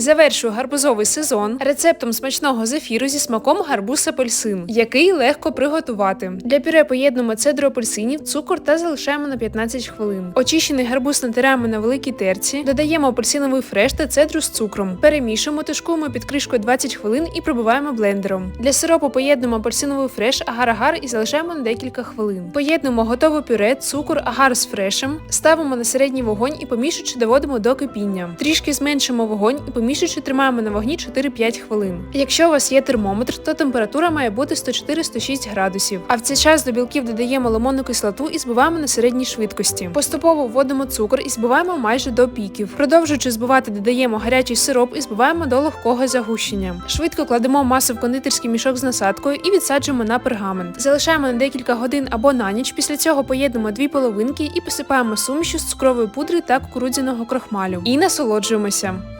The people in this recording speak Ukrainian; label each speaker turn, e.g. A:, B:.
A: Завершую гарбузовий сезон рецептом смачного зефіру зі смаком гарбуз апельсин, який легко приготувати. Для пюре поєднуємо цедру апельсинів, цукор та залишаємо на 15 хвилин. Очищений гарбуз натираємо на великій терці, додаємо апельсиновий фреш та цедру з цукром. Перемішуємо, тушкуємо під кришкою 20 хвилин і пробиваємо блендером. Для сиропу поєднуємо апельсиновий фреш, агар-агар і залишаємо на декілька хвилин. Поєднуємо готове пюре, цукор, агар з фрешем, ставимо на середній вогонь і помішуючи доводимо до кипіння. Трішки зменшимо вогонь і помішуючи тримаємо на вогні 4-5 хвилин. Якщо у вас є термометр, то температура має бути 104-106 градусів. А в цей час до білків додаємо лимонну кислоту і збиваємо на середній швидкості. Поступово вводимо цукор і збиваємо майже до піків. Продовжуючи збивати, додаємо гарячий сироп і збиваємо до легкого загущення. Швидко кладемо масу в кондитерський мішок з насадкою і відсаджуємо на пергамент. Залишаємо на декілька годин або на ніч. Після цього поєднуємо дві половинки і посипаємо сумішю з цукрової пудри та кукурудзяного крохмалю. І насолоджуємося.